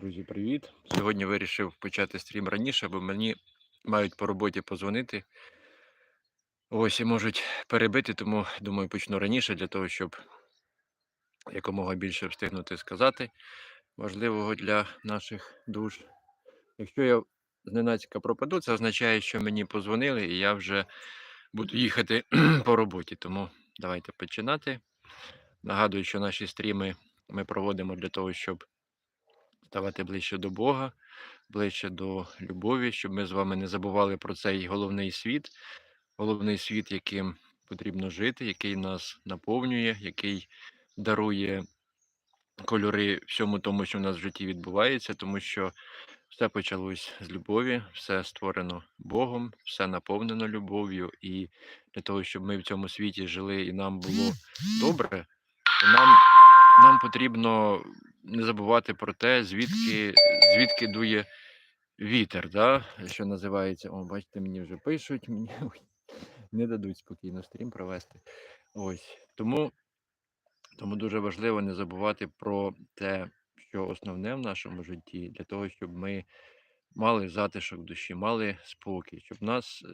Друзі, привіт! Сьогодні вирішив почати стрім раніше, бо мені мають по роботі позвонити. Ось і можуть перебити, тому думаю, почну раніше для того, щоб якомога більше встигнути сказати важливого для наших душ. Якщо я зненацька пропаду, це означає, що мені позвонили, і я вже буду їхати по роботі. Тому давайте починати. Нагадую, що наші стріми ми проводимо для того, щоб ставати ближче до Бога, ближче до любові, щоб ми з вами не забували про цей головний світ, головний світ, яким потрібно жити, який нас наповнює, який дарує кольори всьому тому, що в нас в житті відбувається, тому що все почалось з любові, все створено Богом, все наповнено любов'ю, і для того, щоб ми в цьому світі жили і нам було добре, нам, нам потрібно не забувати про те, звідки, звідки дує вітер, да? що називається. О, бачите, мені вже пишуть, мені не дадуть спокійно стрім провести. Ось. Тому, тому дуже важливо не забувати про те, що основне в нашому житті, для того, щоб ми мали затишок в душі, мали спокій, щоб нас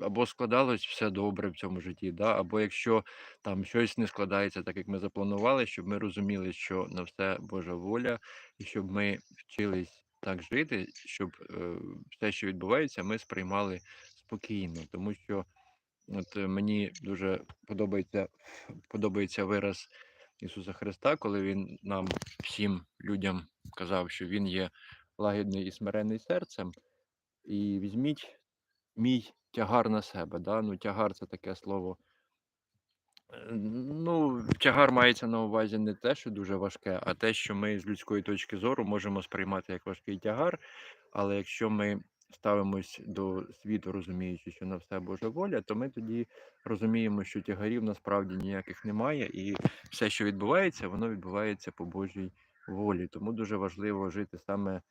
або складалось все добре в цьому житті, да? або якщо там щось не складається так, як ми запланували, щоб ми розуміли, що на все Божа воля, і щоб ми вчились так жити, щоб е, все, що відбувається, ми сприймали спокійно, тому що от е, мені дуже подобається, подобається вираз Ісуса Христа, коли Він нам всім людям казав, що Він є лагідний і смирений серцем, і візьміть мій тягар на себе. Да? Ну, тягар це таке слово. Ну, тягар мається на увазі не те, що дуже важке, а те, що ми з людської точки зору можемо сприймати як важкий тягар. Але якщо ми ставимось до світу, розуміючи, що на все Божа воля, то ми тоді розуміємо, що тягарів насправді ніяких немає, і все, що відбувається, воно відбувається по Божій волі. Тому дуже важливо жити саме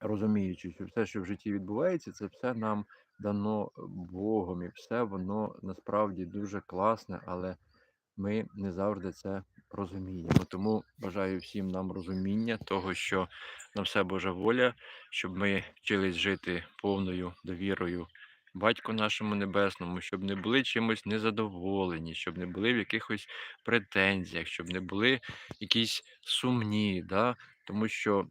розуміючи, що все, що в житті відбувається, це все нам дано Богом, і все воно насправді дуже класне, але ми не завжди це розуміємо. Тому бажаю всім нам розуміння того, що на все Божа воля, щоб ми вчились жити повною довірою. Батьку нашому небесному, щоб не були чимось незадоволені, щоб не були в якихось претензіях, щоб не були якісь сумні, да? тому що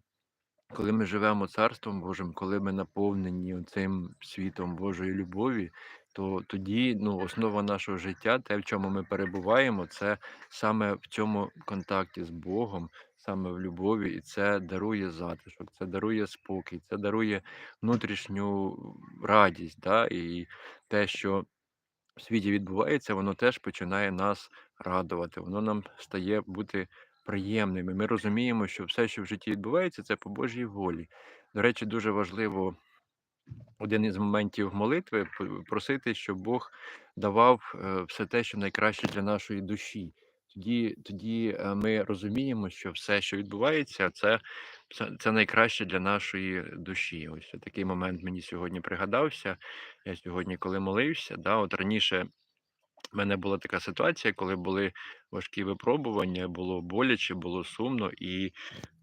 коли ми живемо Царством Божим, коли ми наповнені цим світом Божої любові, то тоді ну, основа нашого життя, те, в чому ми перебуваємо, це саме в цьому контакті з Богом, саме в любові, і це дарує затишок, це дарує спокій, це дарує внутрішню радість. Да? І те, що в світі відбувається, воно теж починає нас радувати. Воно нам стає бути приємними. Ми розуміємо, що все, що в житті відбувається, це по Божій волі. До речі, дуже важливо один із моментів молитви просити, щоб Бог давав е, все те, що найкраще для нашої душі. Тоді, тоді е, ми розуміємо, що все, що відбувається, це, це, найкраще для нашої душі. Ось такий момент мені сьогодні пригадався. Я сьогодні, коли молився, да, от раніше в мене була така ситуація, коли були важкі випробування, було боляче, було сумно, і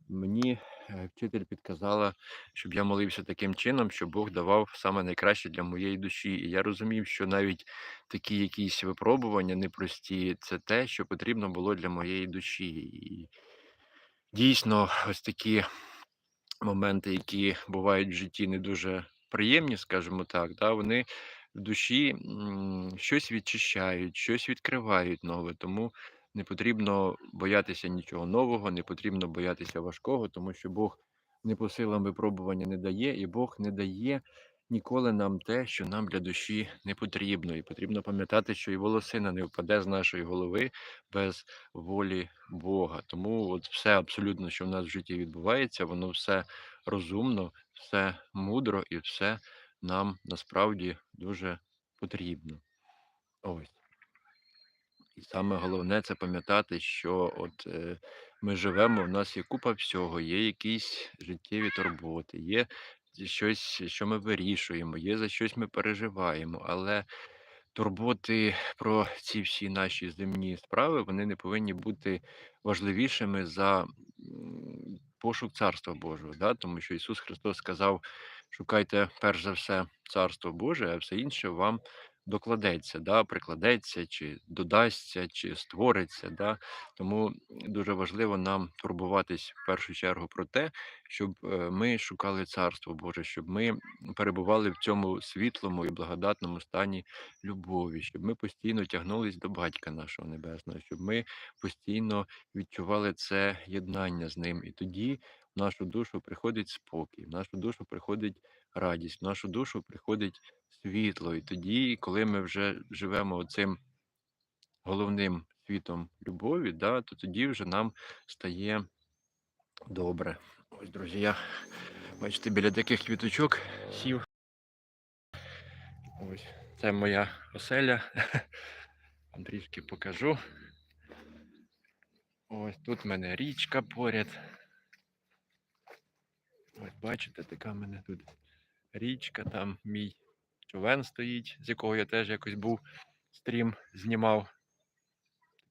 мені е, вчитель підказала, щоб я молився таким чином, щоб Бог давав саме найкраще для моєї душі. І я розумів, що навіть такі якісь випробування непрості, це те, що потрібно було для моєї душі. І дійсно, ось такі моменти, які бувають в житті не дуже приємні, скажімо так, да, вони в душі щось відчищають, щось відкривають нове. Тому не потрібно боятися нічого нового, не потрібно боятися важкого, тому що Бог не по силам випробування не дає, і Бог не дає ніколи нам те, що нам для душі не потрібно. І потрібно пам'ятати, що і волосина не впаде з нашої голови без волі Бога. Тому от все абсолютно, що в нас в житті відбувається, воно все розумно, все мудро і все нам насправді дуже потрібно. Ось. І саме головне це пам'ятати, що от е, ми живемо, в нас є купа всього, є якісь життєві турботи, є щось, що ми вирішуємо, є за щось ми переживаємо, але турботи про ці всі наші земні справи, вони не повинні бути важливішими за пошук Царства Божого, да? тому що Ісус Христос сказав: шукайте перш за все Царство Боже, а все інше вам докладеться, да? прикладеться, чи додасться, чи створиться. Да? Тому дуже важливо нам турбуватись в першу чергу про те, щоб е, ми шукали Царство Боже, щоб ми перебували в цьому світлому і благодатному стані любові, щоб ми постійно тягнулись до Батька нашого Небесного, щоб ми постійно відчували це єднання з ним. І тоді в нашу душу приходить спокій, в нашу душу приходить радість, в нашу душу приходить світло. І тоді, коли ми вже живемо цим головним світом любові, да, то тоді вже нам стає добре. Ось, друзі, я бачите, біля таких квіточок сів. Ось це моя оселя. Вам трішки покажу. Ось тут в мене річка поряд. Ось бачите, така в мене тут річка, там мій човен стоїть, з якого я теж якось був стрім знімав.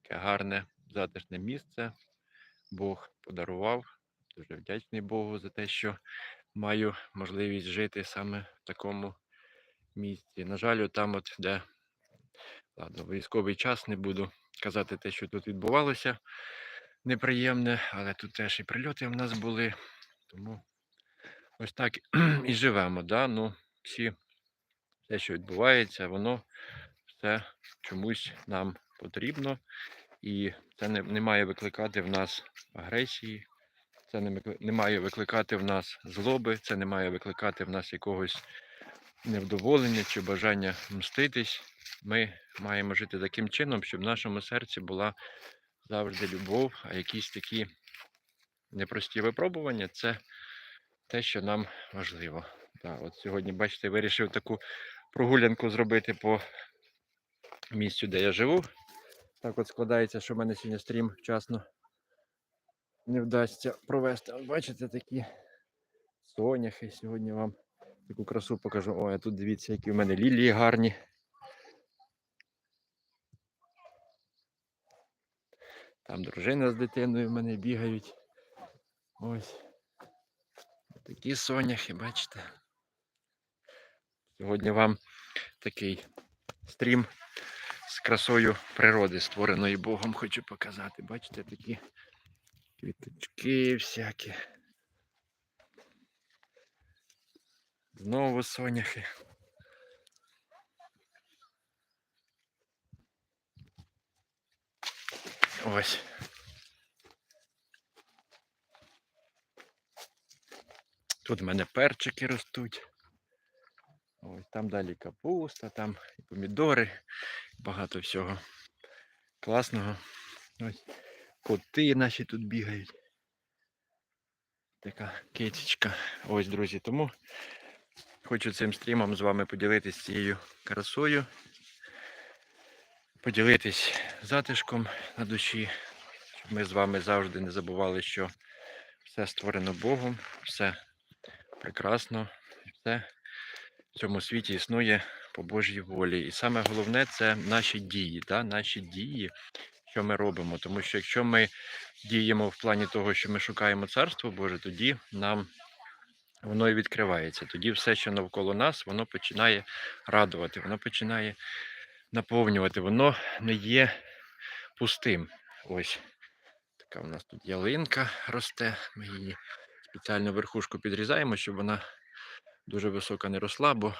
Таке гарне, затишне місце. Бог подарував. Дуже вдячний Богу за те, що маю можливість жити саме в такому місці. На жаль, там, от де ладно, військовий час не буду казати те, що тут відбувалося неприємне, але тут теж і прильоти в нас були. Тому ось так і живемо. Да? Ну, всі, Все, що відбувається, воно все чомусь нам потрібно. І це не, не має викликати в нас агресії, це не, не має викликати в нас злоби, це не має викликати в нас якогось невдоволення чи бажання мститись. Ми маємо жити таким чином, щоб в нашому серці була завжди любов, а якісь такі непрості випробування це те, що нам важливо. Так, от сьогодні, бачите, вирішив таку прогулянку зробити по місцю, де я живу. Так от складається, що в мене сьогодні стрім вчасно не вдасться провести. Бачите, такі соняхи. Сьогодні вам таку красу покажу. Ой, а тут дивіться, які в мене лілії гарні. Там дружина з дитиною в мене бігають. Ось. Такі соняхи, бачите. Сьогодні вам такий стрім з красою природи, створеної Богом, хочу показати. Бачите, такі квіточки всякі. Знову соняхи. Ось. Тут в мене перчики ростуть. Ось там далі капуста, там і помідори, багато всього класного. Ось коти наші тут бігають. Така кицечка. Ось, друзі, тому хочу цим стрімом з вами поділитися цією красою. Поділитись затишком на душі, щоб ми з вами завжди не забували, що все створено Богом, все прекрасно, все в цьому світі існує по Божій волі. І саме головне це наші дії, да? наші дії, що ми робимо. Тому що якщо ми діємо в плані того, що ми шукаємо Царство Боже, тоді нам воно і відкривається. Тоді все, що навколо нас, воно починає радувати, воно починає наповнювати, воно не є пустим. Ось така у нас тут ялинка росте. Ми її спеціально верхушку підрізаємо, щоб вона дуже висока не росла, бо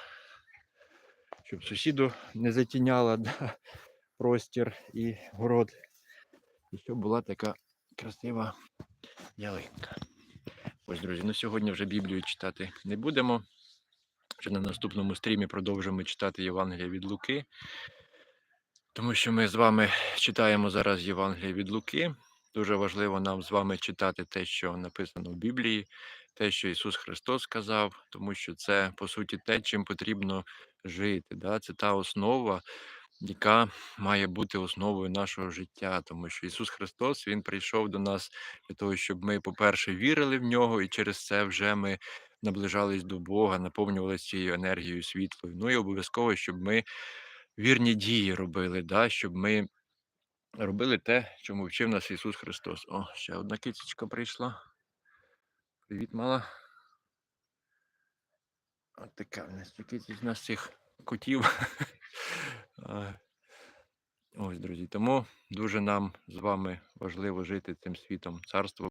щоб сусіду не затіняла да, простір і город. І щоб була така красива ялинка. Ось, друзі, ну сьогодні вже Біблію читати не будемо. Вже на наступному стрімі продовжимо читати Євангелія від Луки. Тому що ми з вами читаємо зараз Євангелія від Луки. Дуже важливо нам з вами читати те, що написано в Біблії, те, що Ісус Христос сказав, тому що це по суті те, чим потрібно жити. Да? Це та основа, яка має бути основою нашого життя, тому що Ісус Христос Він прийшов до нас для того, щоб ми, по-перше, вірили в нього, і через це вже ми наближались до Бога, наповнювалися цією енергією, світлою. Ну і обов'язково, щоб ми вірні дії робили, да? щоб ми робили те, чому вчив нас Ісус Христос. О, ще одна кицечка прийшла. Привіт, мала. От така в нас кількість з нас цих котів. Ось, друзі. Тому дуже нам з вами важливо жити цим світом. Царство